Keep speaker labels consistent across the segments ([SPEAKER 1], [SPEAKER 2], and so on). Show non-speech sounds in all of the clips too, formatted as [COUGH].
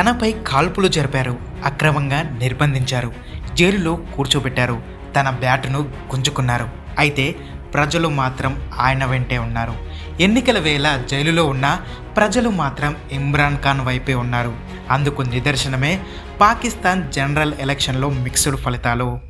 [SPEAKER 1] తనపై కాల్పులు జరిపారు. అక్రమంగా నిర్బంధించారు. జైలులో కూర్చోబెట్టారు. తన బ్యాటును గుంజుకున్నారు. అయితే ప్రజలు మాత్రం ఆయన వెంటే ఉన్నారు. ఎన్నికల వేళ జైలులో ఉన్న ప్రజలు మాత్రం ఇమ్రాన్ ఖాన్ వైపే ఉన్నారు. అందుకు నిదర్శనమే పాకిస్తాన్ జనరల్ ఎలక్షన్లో మిక్స్డ్ ఫలితాలు.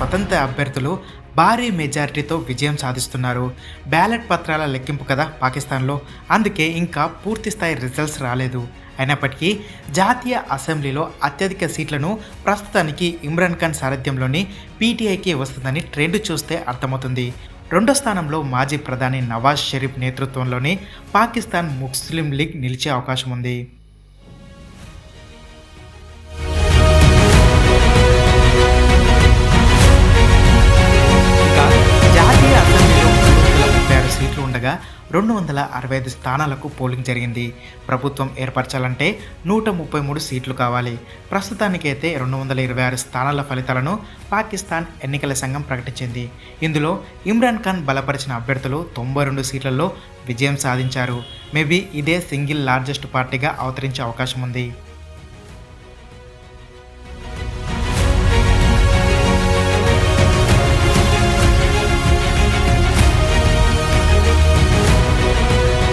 [SPEAKER 1] స్వతంత్ర అభ్యర్థులు భారీ మెజారిటీతో విజయం సాధిస్తున్నారు. బ్యాలెట్ పత్రాల లెక్కింపు కదా పాకిస్తాన్లో. అందుకే ఇంకా పూర్తి స్థాయి రిజల్ట్స్ రాలేదు. అయినప్పటికీ జాతీయ అసెంబ్లీలో అత్యధిక సీట్లను ప్రస్తుతానికి ఇమ్రాన్ ఖాన్ సారథ్యంలోని పీటీఐకి వస్తుందని ట్రెండ్ చూస్తే అర్థమవుతుంది. రెండో స్థానంలో మాజీ ప్రధాని నవాజ్ షరీఫ్ నేతృత్వంలోని పాకిస్తాన్ ముస్లిం లీగ్ నిలిచే అవకాశం ఉంది. రెండు వందల అరవై ఐదు స్థానాలకు పోలింగ్ జరిగింది. ప్రభుత్వం ఏర్పరచాలంటే నూట ముప్పై మూడు సీట్లు కావాలి. ప్రస్తుతానికైతే రెండు వందల ఇరవై ఆరు స్థానాల ఫలితాలను పాకిస్తాన్ ఎన్నికల సంఘం ప్రకటించింది. ఇందులో ఇమ్రాన్ ఖాన్ బలపరిచిన అభ్యర్థులు తొంభై రెండు సీట్లలో విజయం సాధించారు. మేబీ ఇదే సింగిల్ లార్జెస్ట్ పార్టీగా అవతరించే అవకాశం ఉంది.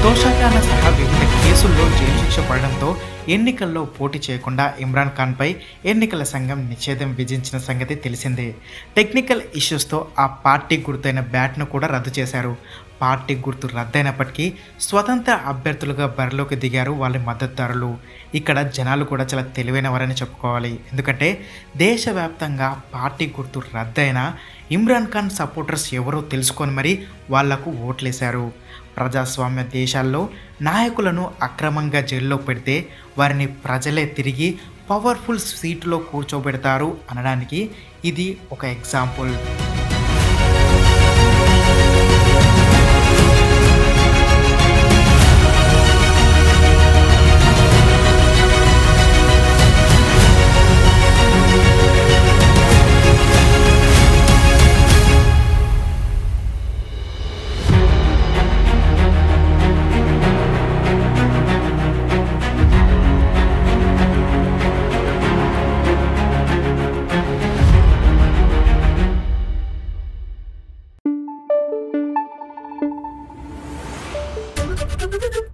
[SPEAKER 1] దోషాకాన సహా వివిధ కేసుల్లో జైలు శిక్ష పడడంతో ఎన్నికల్లో పోటీ చేయకుండా ఇమ్రాన్ ఖాన్పై ఎన్నికల సంఘం నిషేధం విధించిన సంగతి తెలిసిందే. టెక్నికల్ ఇష్యూస్తో ఆ పార్టీ గుర్తైన బ్యాట్ను కూడా రద్దు చేశారు. పార్టీ గుర్తు రద్దయినప్పటికీ స్వతంత్ర అభ్యర్థులుగా బరిలోకి దిగారు వాళ్ళ మద్దతుదారులు. ఇక్కడ జనాలు కూడా చాలా తెలివైన వారని చెప్పుకోవాలి. ఎందుకంటే దేశవ్యాప్తంగా పార్టీ గుర్తు రద్దయినా ఇమ్రాన్ ఖాన్ సపోర్టర్స్ ఎవరో తెలుసుకొని మరీ వాళ్ళకు ఓట్లేశారు. ప్రజాస్వామ్య దేశాల్లో నాయకులను అక్రమంగా జైల్లో పెడితే వారిని ప్రజలే తిరిగి పవర్ఫుల్ సీటులో కూర్చోబెడతారు అనడానికి ఇది ఒక ఎగ్జాంపుల్. Thank [LAUGHS] you.